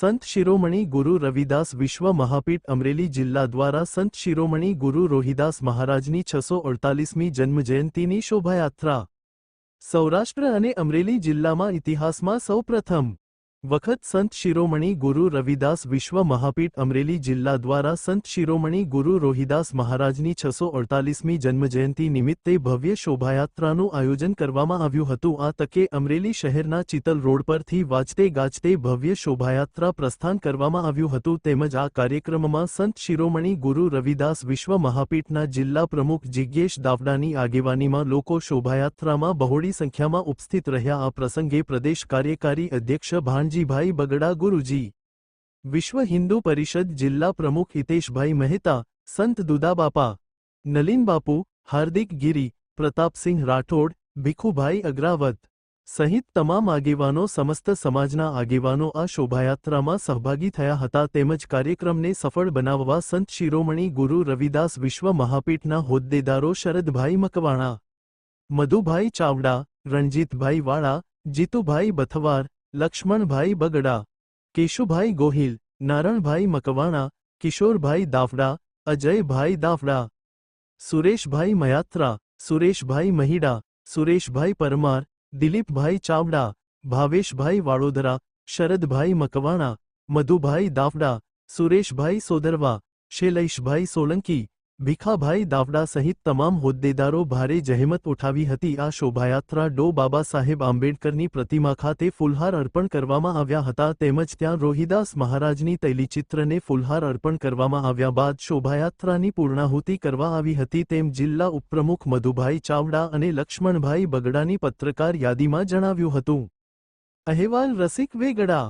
સંત શિરોમણી ગુરુ રવિદાસ વિશ્વ મહાપીઠ અમરેલી જિલ્લા દ્વારા સંત શિરોમણી ગુરુ રોહિદાસ મહારાજની છસો અડતાલીસમી જન્મજયંતિની શોભાયાત્રા. સૌરાષ્ટ્ર અને અમરેલી જિલ્લામાં ઇતિહાસમાં સૌપ્રથમ વખત સંત શિરોમણી ગુરુ રવિદાસ વિશ્વ મહાપીઠ અમરેલી જિલ્લા દ્વારા સંત શિરોમણી ગુરુ રોહિદાસ મહારાજની છસો અડતાલીસમી જન્મજયંતિ નિમિત્તે ભવ્ય શોભાયાત્રાનું આયોજન કરવામાં આવ્યું હતું. આ તકે અમરેલી શહેરના ચિતલ રોડ પરથી વાજતે ગાજતે ભવ્ય શોભાયાત્રા પ્રસ્થાન કરવામાં આવ્યું હતું. તેમજ આ કાર્યક્રમમાં સંત શિરોમણી ગુરુ રવિદાસ વિશ્વ મહાપીઠના જિલ્લા પ્રમુખ જિજ્ઞેશ દાવડાની આગેવાનીમાં લોકો શોભાયાત્રામાં બહોળી સંખ્યામાં ઉપસ્થિત રહ્યા. આ પ્રસંગે પ્રદેશ કાર્યકારી અધ્યક્ષ ભાણજીભાઈ બગડા ગુરુજી. વિશ્વ હિન્દુ પરિષદ જિલ્લા પ્રમુખ હિતેશભાઈ મહેતા, સંત દુદાબાપા, નલીન બાપુ, હાર્દિક ગિરી, પ્રતાપસિંહ રાઠોડ, ભીખુભાઈ અગ્રાવત સહિત તમામ આગેવાનો સમસ્ત સમાજના આગેવાનો આ શોભાયાત્રામાં સહભાગી થયા હતા તેમજ કાર્યક્રમને સફળ બનાવવા સંત શિરોમણી ગુરુ રવિદાસ વિશ્વ મહાપીઠના હોદ્દેદારો શરદભાઈ મકવાણા, મધુભાઈ ચાવડા, રણજીતભાઈ વાળા, જીતુભાઈ બથવાર લક્ષ્મણભાઈ બગડા કેશુભાઈ ગોહિલ નારણભાઈ મકવાણા કિશોરભાઈ દાફડા અજયભાઈ દાફડા સુરેશભાઈ મયાત્રા સુરેશભાઈ મહિડા સુરેશભાઈ પરમાર દિલીપભાઈ ચાવડા ભાવેશભાઈ વાડોદરા શરદભાઈ મકવાણા મધુભાઈ દાફડા સુરેશભાઈ સોદરવા શૈલેષભાઈ સોલંકી ભીખાભાઈ દાવડા સહિત તમામ હોદ્દેદારો ભારે જહેમત ઉઠાવી હતી. આ શોભાયાત્રા ડો બાબા સાહેબ આંબેડકરની પ્રતિમા ખાતે ફુલહાર અર્પણ કરવામાં આવ્યા હતા. તેમજ ત્યાં રોહિદાસ મહારાજની તૈલીચિત્રને ફુલહાર અર્પણ કરવામાં આવ્યા બાદ શોભાયાત્રાની પૂર્ણાહુતિ કરવા આવી હતી. તેમ જિલ્લા ઉપપ્રમુખ મધુભાઈ ચાવડા અને લક્ષ્મણભાઈ બગડાની પત્રકાર યાદીમાં જણાવ્યું હતું. અહેવાલ રસિક વેગડા